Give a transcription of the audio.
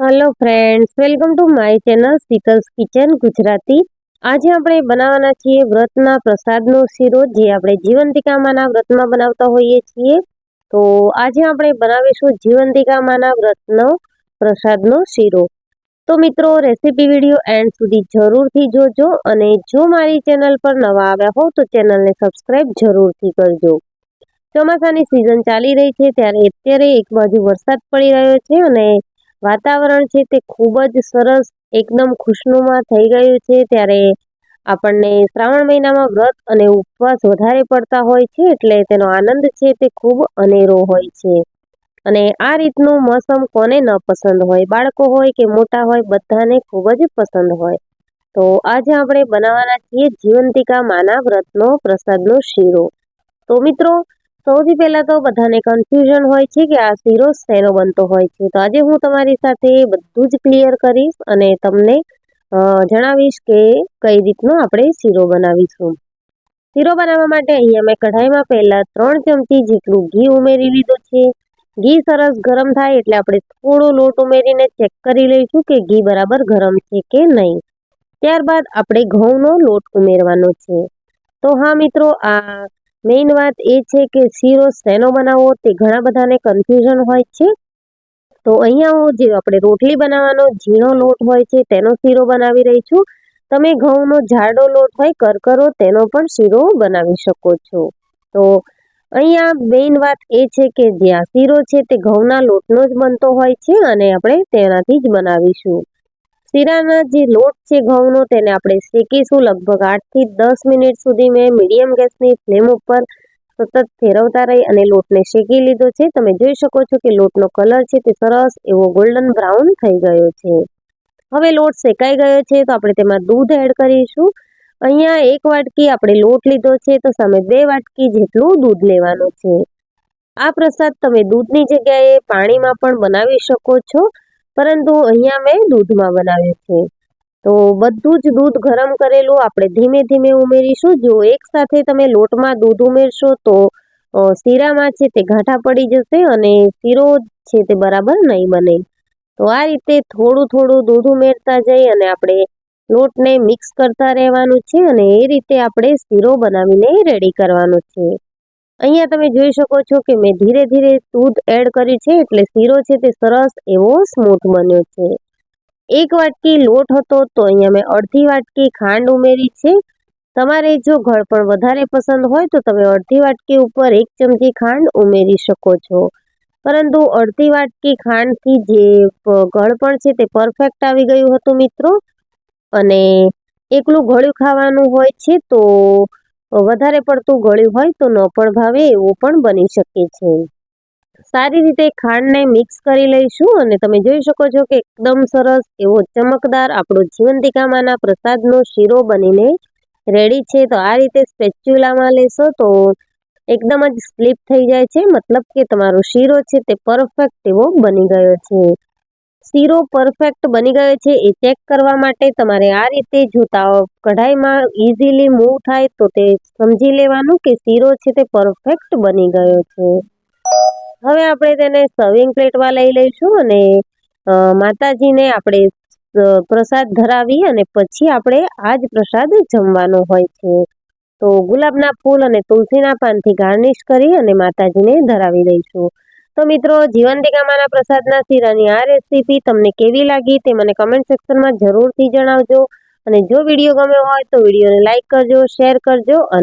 Hello friends welcome to my channel speakers kitchen Gujarati આજે આપણે બનાવવાના છીએ વ્રતના પ્રસાદનો શીરો, જે આપણે જીવંતિકામાના વ્રતમાં બનાવતા હોઈએ છીએ. તો આજે આપણે બનાવીશું જીવંતિકામાના વ્રતનો પ્રસાદનો શીરો. તો મિત્રો રેસીપી વીડિયો એન્ડ સુધી જરૂરથી જોજો અને જો મારી ચેનલ પર નવા આવ્યા હો, તો ચેનલને સબસ્ક્રાઈબ જરૂરથી કરજો. ચોમાસાની સિઝન ચાલી રહી છે, ત્યારે અત્યારે એક બાજુ વરસાદ પડી રહ્યો છે અને વાતાવરણ છે તે ખૂબ જ સરસ, એકદમ ખુશનુમા થઈ ગયું છે. ત્યારે આપણને શ્રાવણ મહિનામાં વ્રત અને ઉપવાસ વધારે પડતા હોય છે, એટલે તેનો આનંદ છે તે ખૂબ અનેરો હોય છે. અને આ રીતનું મોસમ કોને ન પસંદ હોય, બાળકો હોય કે મોટા હોય, બધાને ખૂબ જ પસંદ હોય. તો આજે આપણે બનાવવાના છીએ જીવંતિકા માના વ્રતનો પ્રસાદનો શીરો. તો મિત્રો સૌથી પહેલાં તો બધાને કન્ફ્યુઝન હોય છે કે આ શીરો શેનો બનતો હોય છે. તો આજે હું તમારી સાથે બધું જ ક્લિયર કરીશ અને તમને જણાવીશ કે કઈ રીતનો આપણે શીરો બનાવીશું. શીરો બનાવવા માટે અહીંયા મેં કઢાઈમાં પહેલાં ત્રણ ચમચી જેટલું ઘી ઉમેરી લીધું છે. ઘી સરસ ગરમ થાય એટલે આપણે થોડો લોટ ઉમેરીને ચેક કરી લઈશું કે ઘી બરાબર ગરમ છે કે નહીં. ત્યારબાદ આપણે ઘઉંનો લોટ ઉમેરવાનો છે. તો હા મિત્રો, આ મેઇન વાત એ છે કે શીરો શેનો બનાવવો તે ઘણા બધાને કન્ફ્યુઝન હોય છે. તો અહીંયા હું જે આપણે રોટલી બનાવવાનો ઝીણો લોટ હોય છે તેનો શીરો બનાવી રહી છું. તમે ઘઉંનો જાડો લોટ હોય કરકરો તેનો પણ શીરો બનાવી શકો છો. તો અહીંયા મેઇન વાત એ છે કે જે આ શીરો છે તે ઘઉંના લોટનો જ બનતો હોય છે અને આપણે તેનાથી જ બનાવીશું. શીરાના જે લોટ છે ઘઉંનો તેને આપણે શેકીશું લગભગ આઠથી દસ મિનિટ સુધી મેં મીડિયમ ગેસની ફ્લેમ ઉપર સતત ફેરવતા રહી અને લોટને શેકી લીધો છે. તમે જોઈ શકો છો કે લોટનો કલર છે તે સરસ એવો ગોલ્ડન બ્રાઉન થઈ ગયો છે. હવે લોટ શેકાઈ ગયો છે તો આપણે તેમાં દૂધ એડ કરીશું. અહીંયા એક વાટકી આપણે લોટ લીધો છે તો સામે બે વાટકી જેટલું દૂધ લેવાનું છે. આ પ્રસાદ તમે દૂધની જગ્યાએ પાણીમાં પણ બનાવી શકો છો. પરંતુ અહીંયા મેં દૂધમાં બનાવ્યું છે. તો બધું જ દૂધ ગરમ કરેલું આપણે ધીમે ધીમે ઉમેરીશું. જો એકસાથે તમે લોટમાં દૂધ ઉમેરશો તો શીરામાં છે તે ઘાટા પડી જશે અને શીરો છે તે બરાબર નહીં બને. તો આ રીતે થોડું થોડું દૂધ ઉમેરતા જઈ અને આપણે લોટને મિક્સ કરતા રહેવાનું છે અને એ રીતે આપણે શીરો બનાવીને રેડી કરવાનું છે. અહીંયા તમે જોઈ શકો છો કે મેં ધીરે ધીરે દૂધ એડ કર્યું છે એટલે શીરો છે તે સરસ એવો સ્મૂથ બન્યો છે. એક વાટકી લોટ હતો તો અહીંયા મેં અડધી વાટકી ખાંડ ઉમેરી છે. તમારે જો ગળપણ વધારે પસંદ હોય તો તમે અડધી વાટકી ઉપર એક ચમચી ખાંડ ઉમેરી શકો છો. પરંતુ અડધી વાટકી ખાંડથી જે ગળપણ છે તે પરફેક્ટ આવી ગયું હતું મિત્રો. અને એકલું ગળ્યું ખાવાનું હોય છે તો વધારે પડતું ગળ્યું હોય તો ન પણ ભાવે એવું પણ બની શકે છે. સારી રીતે ખાંડને મિક્સ કરી લઈશું અને તમે જોઈ શકો છો કે એકદમ સરસ એવો ચમકદાર આપણો જીવંતિકામાંના પ્રસાદનો શીરો બનીને રેડી છે. તો આ રીતે સ્પેચ્યુલામાં લેશો તો એકદમ જ સ્લીપ થઈ જાય છે. મતલબ કે તમારો શીરો છે તે પરફેક્ટ એવો બની ગયો છે. શીરો પરફેક્ટ બની ગયો છે, એ ચેક કરવા માટે તમારે આ રીતે જોતા કઢાઈમાં ઇઝીલી મૂવ થાય તો તે સમજી લેવાનું કે શીરો છે તે પરફેક્ટ બની ગયો છે. હવે આપણે તેને સર્વિંગ પ્લેટમાં લઈ લઈશું અને માતાજીને આપણે પ્રસાદ ધરાવી અને પછી આપણે આ જ પ્રસાદ જમવાનો હોય છે. તો ગુલાબના ફૂલ અને તુલસીના પાનથી ગાર્નિશ કરી અને માતાજીને ધરાવી દઈશું. તો મિત્રો જીવન જીવંતિકામાના પ્રસાદના શીરાની આ રેસીપી તમને કેવી લાગી તે મને કમેન્ટ સેક્શનમાં જરૂરથી જણાવજો. અને જો વીડિયો ગમ્યો હોય તો વિડીયોને લાઇક કરજો શેર કરજો અને